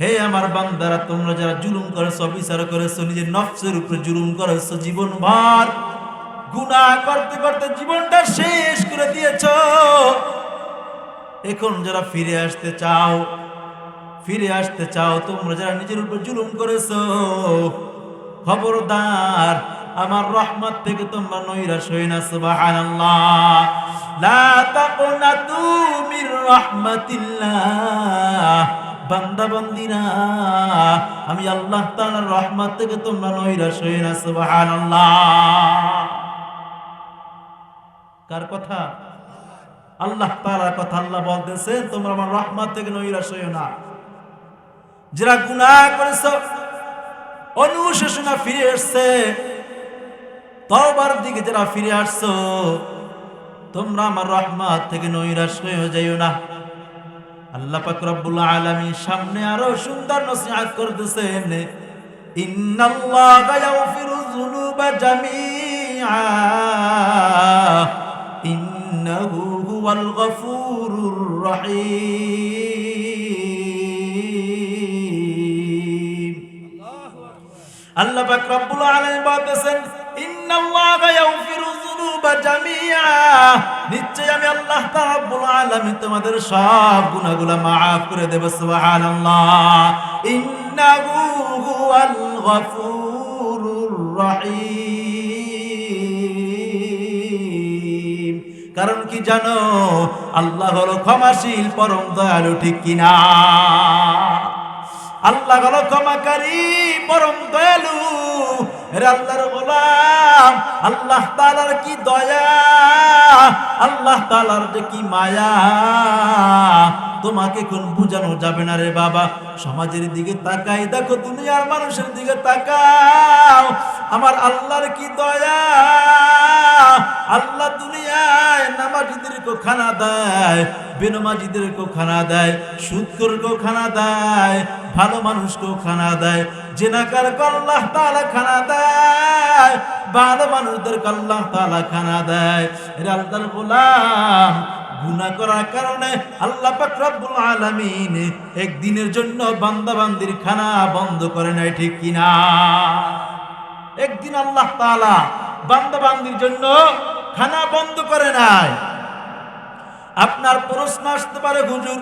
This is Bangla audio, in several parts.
হে আমার বান্দারা, তোমরা যারা জুলুম করেছ, অবিচার করেছ, নিজের নফসের উপরে জুলুম করেছ জীবন ভর গুনাহ করতে করতে জীবনটা শেষ করে দিয়েছ। এখন যারা ফিরে আসতে চাও, ফিরে আসতে চাও, তোমরা যারা নিজের উপর জুলুম করেছ, খবরদার, আমার রহমত থেকে তোমরা নৈরাশ হই না, সুবহানাল্লাহ। লা তাকুনাতু মির রাহমাতিল্লাহ। বান্দা বান্দিরা আমি আল্লাহ তাআলার রহমত থেকে তোমরা নৈরাশ হই না, সুবহানাল্লাহ। কার কথা? আল্লাহ তাআলার কথা আল্লাহ বলতেছে, তোমরা আমার রহমত থেকে নৈরাশ হইও না। যারা গুনাহ করেছ, অনুশোচনা ফিরে আসছে তওবার দিকে যারা ফিরে আসছো, তোমরা আমার রহমত থেকে নৈরাশ হয়ে যাইও না। আল্লাহ পাক রব্বুল আলামিন সামনে আরও সুন্দর নসিহত করতেছেন নিশ্চয় আল্লাহ রব্বুল আলামিন তোমাদের সব গুনাহগুলো maaf করে দেব, সুবহানাল্লাহ। ইন্নাহু হুয়াল গফুরুর রহিম। কারণ কি জানো? আল্লাহ হলো ক্ষমাশীল, পরম দয়ালু ঠিক কিনা? আল্লাহ হলো ক্ষমাকারী, পরম দয়ালু। আল্লাহর গোলাম, আল্লাহ তাআলার কি দয়া? আল্লাহ তাআলার যে কি মায়া, তোমাকে কোন বুঝানো যাবে না রে বাবা। সমাজের দিকে তাকাই, দেখো দুনিয়ার মানুষের দিকে তাকাও। আমার আল্লাহর কি দয়া? আল্লাহ দুনিয়ায় নামাজিদেরকেও খানা দেয় বেনমাজিদেরকেও খানা দেয় সুদকরকেও খানা দেয়, ভালো মানুষকেও খানা দেয়, জেনাকার আল্লাহ তাআলা খানা দেয়, ভালো মানুষদেরকে আল্লাহ তাআলা খানা দেয়। এরা আল্লাহর গোলাম গুনাহ করার কারণে আল্লাহ পাক রব্বুল আলামিন একদিনের জন্য বান্দা বান্দির খানা বন্ধ করে নাই ঠিক কিনা একদিন আল্লাহ তাআলা বান্দা বান্দির জন্য খানা বন্ধ করে নাই আপনার প্রশ্ন আসতে পারে, হুজুর,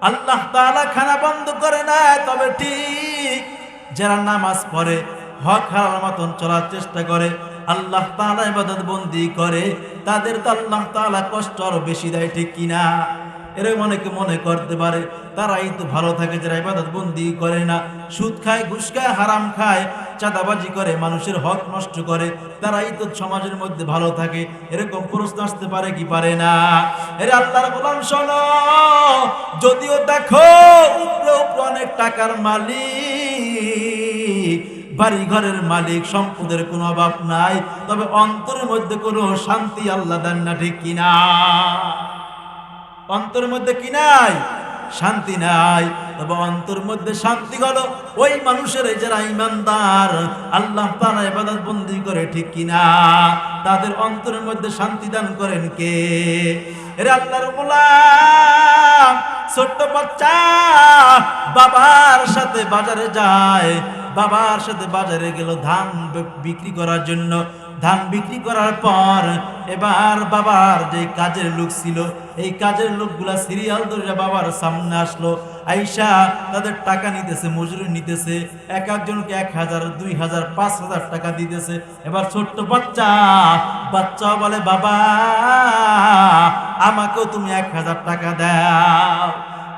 আল্লাহ তাআলা খানা বন্ধ করে না তবে ঠিক যারা নামাজ পড়ে হক হারার মতন চলার চেষ্টা করে, আল্লাহ তাআলা ইবাদত বন্দি করে, তাদের তো আল্লাহ তাআলা কষ্ট আরও বেশি দেয়, ঠিক কিনা এরকম অনেকে মনে করতে পারে, তারাই তো ভালো থাকে যারা ইবাদত বন্দি করে না। সুদ খায়, ঘুষ খায়, হারাম খায়, চাঁদাবাজি করে, মানুষের হক নষ্ট করে, তারাই তো সমাজের মধ্যে ভালো থাকে। এরকম প্রশ্ন আসতে পারে কি পারে না? এর আল্লাহর গোলাম, শোনো, যদিও দেখো, উপরে উপরে অনেক টাকার মালিক বাড়ি ঘরের মালিক, সম্পদের কোনো অভাব নাই। তবে অন্তরের মধ্যে কোনো শান্তি আল্লাহ দেন না, ঠিক কিনা অন্তরের মধ্যে কি নাই? শান্তি নাই। তবে অন্তর মধ্যে শান্তি হলো ওই মানুষের যারা ইমানদার আল্লাহ তারা ইবাদত বন্দি করে, ঠিক কিনা তাদের অন্তরের মধ্যে শান্তি দান করেন কে? এর আল্লাহর ছোট্ট বাচ্চা, বাবার সাথে বাজারে যায় বাবার সাথে বাজারে গেল ধান বিক্রি করার জন্য। ধান বিক্রি করার পর এবার বাবার যে কাজের লোক ছিল, এই কাজের লোকগুলা সিরিয়াল ধরে বাবার সামনে আসলো। আইসা তাদের টাকা নিতেছে, মজুরি নিতেছে। এক একজনকে এক হাজার, দুই হাজার, পাঁচ হাজার টাকা দিতেছে। এবার ছোট্ট বাচ্চা বাচ্চা বলে, বাবা, আমাকেও তুমি এক হাজার টাকা দাও।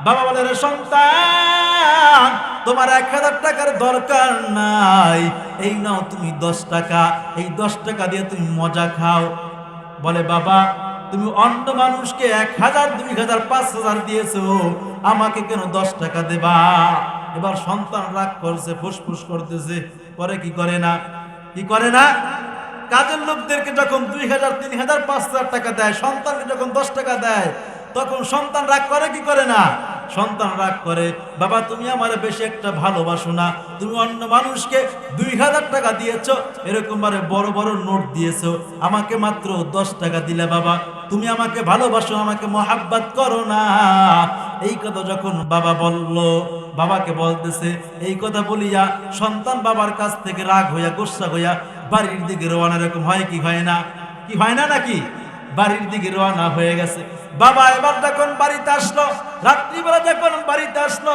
বাবা বলে, রে সন্তান তোমার এক হাজার টাকার দরকার নাই। এই নাও তুমি দশ টাকা। এই দশ টাকা দিয়ে তুমি মজা খাও। বলে, বাবা, তুমি অন্য মানুষকে এক হাজার, দুই হাজার, পাঁচ হাজার দিয়েছ। আমাকে কেন দশ টাকা দেবা? এবার সন্তান রাগ করছে, ফুসফুস করতেছে। করে কি করে না? কি করে না? কাজের লোকদেরকে যখন দুই হাজার, তিন হাজার, পাঁচ হাজার টাকা দেয়, সন্তানকে যখন দশ টাকা দেয়, তখন সন্তান রাগ করে কি করে না? সন্তান রাগ করে, বাবা, তুমি আমার বেশি একটা ভালোবাসো না। তুমি অন্য মানুষকে দুই হাজার টাকা দিয়েছ, এরকম ভাবে বড় বড় নোট দিয়েছ। আমাকে মাত্র দশ টাকা দিলে, বাবা। তুমি আমাকে ভালোবাসো, আমাকে মহাব্বাত করো না। এই কথা যখন বাবা বলল, বাবাকে বলতেছে, এই কথা বলিয়া সন্তান বাবার কাছ থেকে রাগ হইয়া, গোসা হইয়া বাড়ির দিকে রওনা, এরকম হয় কি, হয় না? কি হয় না নাকি? বাড়ির দিকে রওনা হয়ে গেছে। বাবা এবার যখন বাড়িতে আসলো, রাত্রিবেলা যখন বাড়িতে আসলো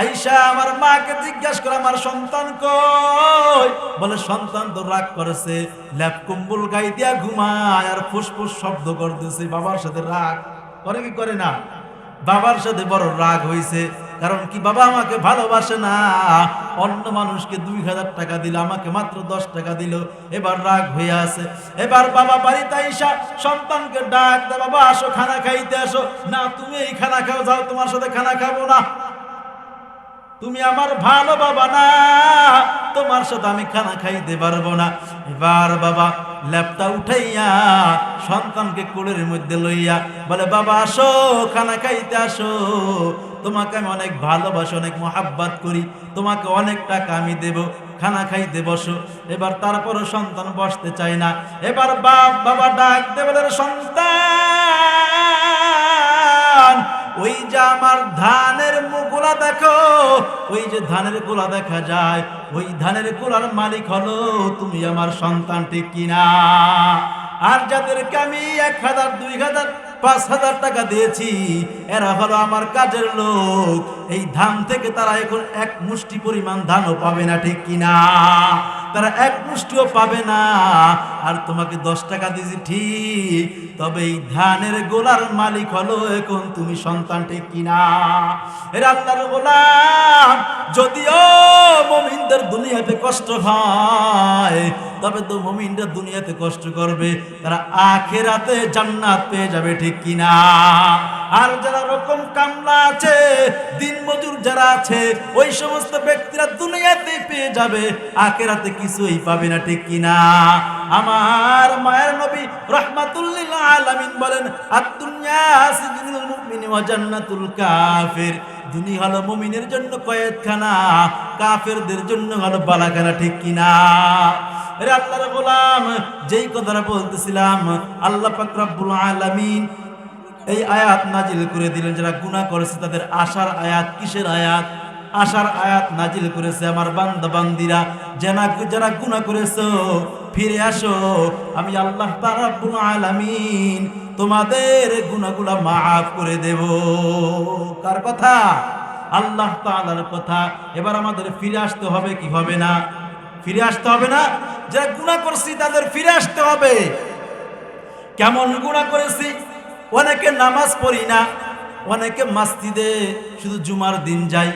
আইসা আমার মাকে জিজ্ঞাসা করে, আমার সন্তান কই? বলে, সন্তান তো রাগ করেছে, ল্যাপ কম্বল গাই দিয়া ঘুমায় আর ফুসফুস শব্দ করতেছে, বাবার সাথে রাগ। করে কি করে না? বাবার সাথে বড় রাগ হয়েছে কারণ কি বাবা আমাকে ভালোবাসে না? অন্য মানুষকে দুই হাজার টাকা দিল, আমাকে মাত্র দশ টাকা দিল। এবার রাগ হয়ে আছে। এবার বাবা বাড়িতে আইসা সন্তানকে ডাক দে বাবা, আসো, খানা খাইতে আসো। না, তুমি এই খানা খাও, যাও, তোমার সাথে খানা খাব না। তুমি আমার ভালো বাবা না, তোমার সাথে আমি খানা খাইতে পারব না। এবার বাবা, ল্যাপটা উঠাইয়া সন্তানকে কোলের মধ্যে লইয়া বলে, বাবা, আসো, খানা খাইতে আসো। তোমাকে আমি অনেক ভালোবাসি, অনেক মোহাব্বত করি। তোমাকে অনেক টাকা আমি দেব। খানা খাইতে বসো। এবার তারপরও সন্তান বসতে চায় না। এবার বাপ, বাবা ডাক দেবে সন্তান ওই যে আমার ধানের মুগুলা দেখো, ওই যে ধানের গোলা দেখা যায়, ওই ধানের গোলার মালিক হলো তুমি আমার সন্তান, ঠিক কিনা? আর যাদেরকে আমি এক হাজার, দুই হাজার, পাঁচ হাজার টাকা দিয়েছি, এরা হলো আমার কাজের লোক। এই ধান থেকে তারা এখন এক মুষ্টি পরিমাণ ধানও পাবে না, ঠিক কিনা? তারা এক মুষ্টিও পাবে না। আর তোমাকে দশ টাকা দিয়েছি, ঠিক। তবে এই ধানের গোলার মালিক হলো এখন তুমি সন্তান ঠিক কিনা আল্লাহর গোলাম, যদিও মমিনদের দুনিয়াতে কষ্ট হয়, তবে তো মমিনরা দুনিয়াতে কষ্ট করবে, তারা আখেরাতে জান্নাত পেয়ে যাবে, ঠিক কিনা? আর যারা রকম কামলা আছে দিন মজুর যারা আছে, ওই সমস্ত ব্যক্তিরা দুনিয়াতে পেয়ে যাবে, আখেরাতে কিছুই পাবে না, ঠিক কিনা? আমার মায়ের নবী রহমাতুল্লিল আলামিন বলেন, আদ-দুনিয়া সিজনুল মুমিনি ওয়া জান্নাতুল কাফির। দুনিয়া হলো মুমিনের জন্য কয়েদখানা কাফেরদের জন্য হলো বালাখানা ঠিক কিনা? রে আল্লাহর গোলাম, যেই কথাটা বলতেছিলাম, আল্লাহ পাক রব্বুল আলামিন এই আয়াত নাজিল করে দিলেন, যারা গুনাহ করেছে তাদের আশার আয়াত, কিসের আয়াত? আশার আয়াত নাজিল করেছে আমার বান্দা বান্দিরা যারা যারা গুনাহ করেছ, ফিরে আসো। আমি আল্লাহ তাআলা রব্বুল আলামিন তোমাদের গুনাহগুলা মাফ করে দেব। কার কথা? আল্লাহ তাআলার কথা। এবার আমাদের ফিরে আসতে হবে কি হবে না? ফিরে আসতে হবে না? যারা গুনাহ করছি, তাদের ফিরে আসতে হবে। কেমন গুনাহ করেছি? অনেকে নামাজ পড়ি না, অনেকে মাসজিদে শুধু জুমার দিন যাই।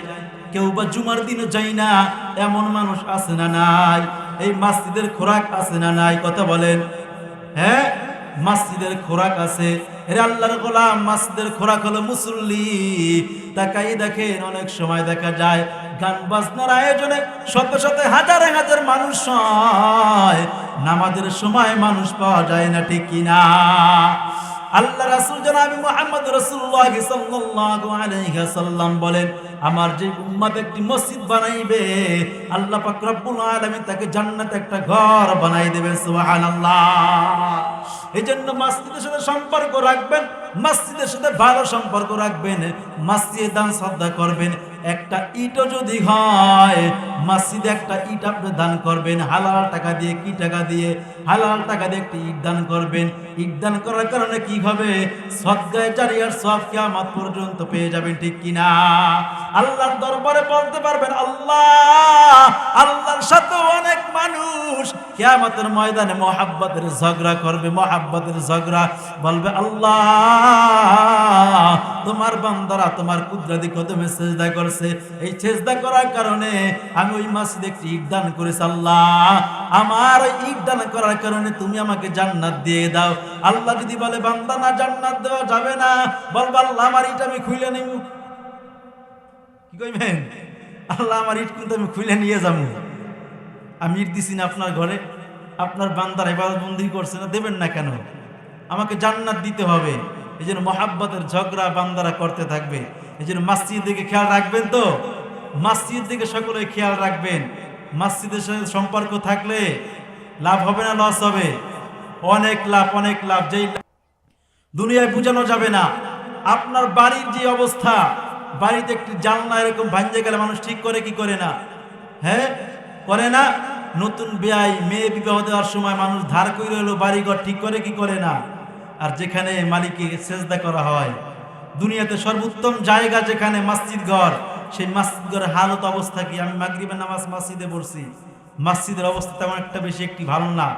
কেউ বা জুমার দিনও যাই না। এমন মানুষ আছে না নাই? এই মাসজিদের খোরাক আছে না নাই? কথা বলেন। হ্যাঁ মাসজিদের খোরাক আছে। এর আল্লাহর গোলাম, মাসজিদের খোরাক হলো মুসল্লি। তাকাই দেখেন, অনেক সময় দেখা যায় গান বাজনার আয়োজনে শত শত হাজারে হাজার মানুষ হয়। নামাজের সময় মানুষ পাওয়া যায় না, ঠিক কিনা? আল্লাহ রাসূল জনাবি মুহাম্মদ রাসূলুল্লাহ সাল্লাল্লাহু আলাইহি ওয়াসাল্লাম বলেন, আমার যে উম্মত একটি মসজিদ বানাইবে, আল্লাহ পাক রব্বুল আলামিন তাকে জান্নাতে একটা ঘর বানাই দেবেন, সুবহানাল্লাহ। এই জন্য মসজিদের সাথে সম্পর্ক রাখবেন, মসজিদের সাথে ভালো সম্পর্ক রাখবেন, মসজিদে দান শ্রদ্ধা করবেন। একটা ইটও যদি হয়, মসজিদে একটা ইট আপনি দান করবেন, হালাল টাকা দিয়ে কি টাকা দিয়ে? হালাল টাকা দিয়ে একটা ইট দান করবেন। ইট দান করার কারণে কি হবে? সদ্গায় চারিয়ার সব কেমন পর্যন্ত পেয়ে যাবেন, ঠিক কিনা? আল্লাহর দরবারে বলতে পারবেন, আল্লাহ, আল্লাহর সাথে অনেক মানুষ কিয়ামতের ময়দানে মোহাব্বতের ঝগড়া করবে, মোহাব্বতের ঝগড়া। বলবে, আল্লাহ, তোমার বান্দারা তোমার কুদরতি কদমে সেজদা করছে। এই সেজদা করার কারণে আমি ওই মসজিদে একটি ইট দান করেছি, আল্লাহ। আমার ওই ইট দান করার কারণে তুমি আমাকে জান্নাত দিয়ে দাও। আল্লাহ যদি বলে, বান্দা, না, জান্নাত দেওয়া যাবে না। বলব, আল্লাহ, আমার ইট আমি খুলে নিব কইবেন, আল্লাহ আমার ইট কিন্তু আমি খুলে নিয়ে যাব আমি ইট দিছি না আপনার ঘরে, আপনার বান্দার এবার বন্দি করছে না, দেবেন না কেন? আমাকে জান্নাত দিতে হবে। এই জন্য মহাব্বতের ঝগড়া বান্দারা করতে থাকবে। এই জন্য মাসজিদ দিকে খেয়াল রাখবেন তো? মাসজিদ দিকে সকলে খেয়াল রাখবেন। মাসজিদের সাথে সম্পর্ক থাকলে লাভ হবে না, লস হবে? অনেক লাভ অনেক লাভ। যেই দুনিয়ায় বোঝানো যাবে না। আপনার বাড়ির যে অবস্থা বাড়িতে একটি জানলা এরকম ভাঞ্জে গেলে মানুষ ঠিক করে, কি করে না? হ্যাঁ? করে না? নতুন বেয়াই মেয়ে বিবাহ দেওয়ার সময় মানুষ ধার করে হলো বাড়িঘর ঠিক করে, কি করে না? আর যেখানে মালিকে সেজদা করা হয়, দুনিয়াতে সর্বোত্তম জায়গা যেখানে মসজিদ ঘর, সেই মসজিদ ঘরের হালত অবস্থা কি? আমি মাগরিবের নামাজ মসজিদে পড়ছি। মসজিদের অবস্থা তেমন একটা বেশি একটি ভালো না।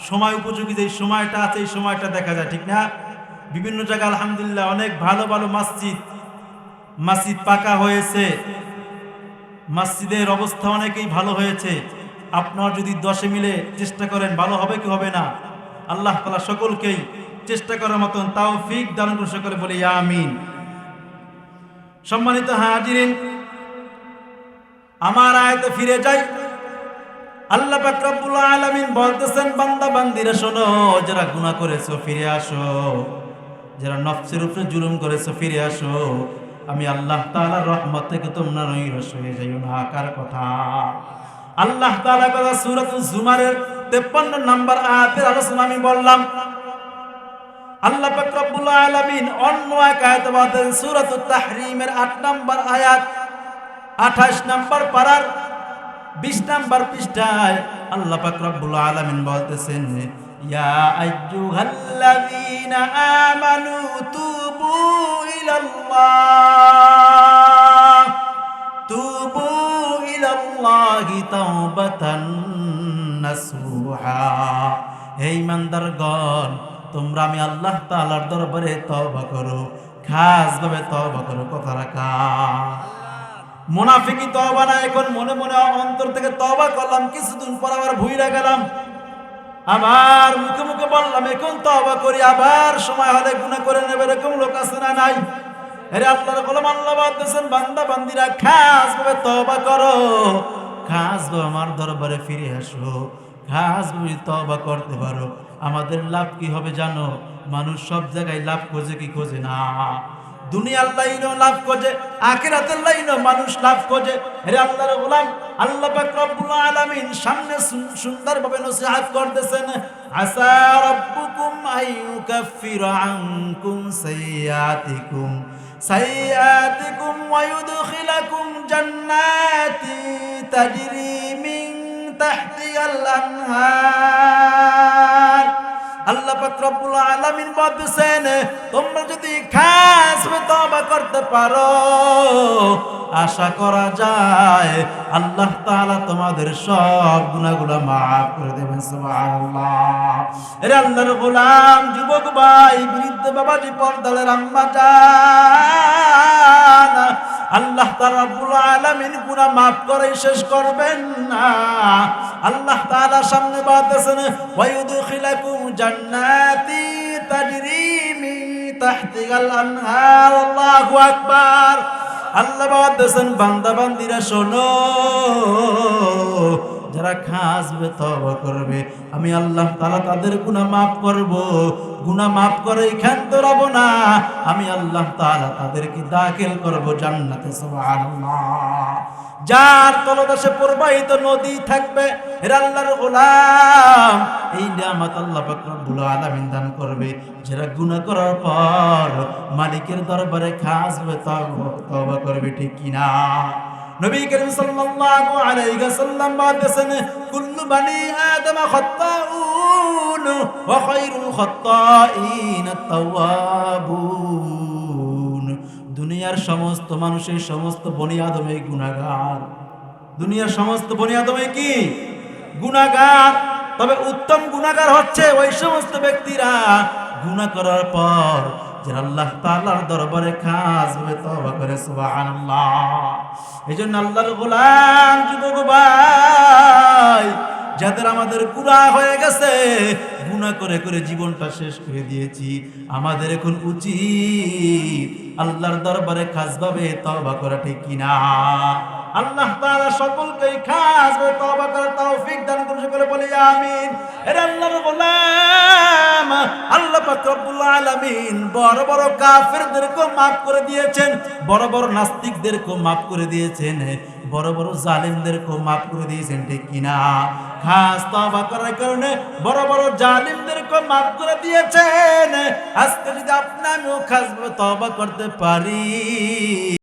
সময় উপযোগী যে সময়টা আছে, এই সময়টা দেখা যায়, ঠিক না? বিভিন্ন জায়গায় আলহামদুলিল্লাহ অনেক ভালো ভালো মসজিদ মসজিদ পাকা হয়েছে। মসজিদের অবস্থা অনেকেই ভালো হয়েছে। আপনার যদি দশে মিলে চেষ্টা করেন, ভালো হবে কি হবে না? আল্লাহ তালা সকলকেই চেষ্টা করার মতন তাও ফিক দান করে বলে আমিন। সম্মানিত হাজিরিন, আমার আয়তে ফিরে যাই। আল্লাহ পাক রব্বুল আলামিন বলতেছেন, বান্দা, বান্দিরা শোনো, যারা গুনাহ করেছ, ফিরে আসো। যারা নফসের উপরে জুলুম করেছ, ফিরে আসো। আমি আল্লাহ তাআলার রহমত থেকে তোমরা নৈরস হয়ে যাইও না। কার কথা? আল্লাহ তাআলা কথা সূরাতুল জুমারের 53 নাম্বার আয়াতের আলোচনা আমি বললাম। আল্লাহ পাক রব্বুল অন্য এক আয়াতে তাহরিমের 8 নাম্বার আয়াত 28 নাম্বার পারার 20 নাম্বার পৃষ্ঠায় আল্লাহ পাক আলামিন বলতেছেন, ইয়া আইয়ুহাল্লাযীনা আমানু তুবু ইলাল্লাহ। তুবু ইলাল্লাহি তাওবাতান নাসুহা হে ইমানদারগণ, তোমরা আমি আল্লাহ তাআলার দরবারে তওবা করো খাস ভাবে তওবা করো, কথা রাখা। মুনাফিকি তওবা না, এখন মনে মনে অন্তর থেকে তওবা করলাম, কিছুদিন পর আবার ভুইরা গেলাম। আবার মুখে মুখে বললাম, এখন তওবা করি, আবার সময় হলে গুনাহ করে নেবে। এরকম লোক আছে না নাই? আরে আল্লাহর গোলাম আল্লাহ বলতেছেন বান্দা, বান্দিরা, খাস ভাবে তওবা করো। খাস আমার দরবারে ফিরে আসো। খাস ভাবে তওবা করতে পারো, আমাদের লাভ কি হবে জানো? মানুষ সব জায়গায় লাভ খোঁজে কি খোঁজে না। দুনিয়ার লাইনও লাভ খোঁজে, আখিরাতের লাইনও মানুষ লাভ খোঁজে। হে আল্লাহর গোলাম আল্লাহ পাক রব্বুল আলামিন সামনে সুন্দরভাবে নসিহত করতেছেন, আসা রাব্বুকুম আইয়ুকাফির আনকুম সাইয়াতিকুম সাইয়াতিকুম ওয়া ইউদখিলাকুম জান্নাতি তাজরি মিন তাহতিহাল আল্লাহ পাক রব্বুল আলামিন বলতেছেন, তোমরা যদি খাস তওবা করতে পারো। আশা করা যায় আল্লাহ তাআলা তোমাদের সব গুনাহগুলো maaf করে দেবেন, সুবহানাল্লাহ। এর আল্লাহর গোলাম, যুবক ভাই, বৃদ্ধ বাবাজি, পর্দালের আম্মা জান আল্লাহ তারাবুল আলমিন আলামিন মাফ করে শেষ করবেন না। আল্লাহ তারা সামনে বলতেছেন ওয়ায়ুদখিলাকুম জান্নাতি তাজরি আল্লাহু বলতেছেন বান্দা বান্দিরা শোনো যারা খাসবে তবা করবে। আমি আল্লাহ তালা তাদের গুনাহ মাফ করব। গুনাহ মাফ করে ক্ষান্ত রব না। আমি আল্লাহ তাআলা তাদেরকে দাখিল করব জান্নাতে যার তলদেশে প্রবাহিত নদী থাকবে, এর গোলাম, এই নিয়ামত আল্লাহ দান করবে। যারা গুনাহ করার পর মালিকের দরবারে খাস হবে তওবা করবে, ঠিক কিনা? নবী করিম সাল্লাল্লাহু আলাইহি ওয়াসাল্লাম বলেছেন কুল্লু বানি আদম খাত্তাউন ওয়া খায়রুল খাত্তাইন আত-তাওয়াবুন। দুনিয়ার সমস্ত মানুষের সমস্ত বনি আদমে গুণাগার দুনিয়ার সমস্ত বনি আদমে কি? গুণাগার তবে উত্তম গুণাগার হচ্ছে ওই সমস্ত ব্যক্তিরা গুণা করার পর যারা আল্লাহ তাআলার দরবারে খাস ভাবে তওবা করে, সুবহানাল্লাহ। এজন্য আল্লাহর গোলাম যুবক ভাই, যাদের আমাদের গুণা হয়ে গেছে গুণা করে করে জীবনটা শেষ করে দিয়েছি। আমাদের এখন উচিত আল্লাহর দরবারে খাসভাবে তওবা করা ঠিক কিনা? আল্লাহ তাআলা সকলকে খাস করে তওবা করার তৌফিক দান করুন, সকলে বলি আমিন। এর আল্লাহর গোলাম আল্লাহ পাক রব্বুল আলামিন বড় বড় কাফেরদেরকে maaf করে দিয়েছেন, বড় বড় নাস্তিকদেরকে maaf করে দিয়েছেন, বড় বড় জালিমদেরকে maaf করে দিয়েছেন, ঠিক কিনা? খাস তওবা করার কারণে বড় বড় জালিমদেরকে maaf করে দিয়েছেন। আজকে যদি আপনি আমিও খাস তওবা করতে পারি।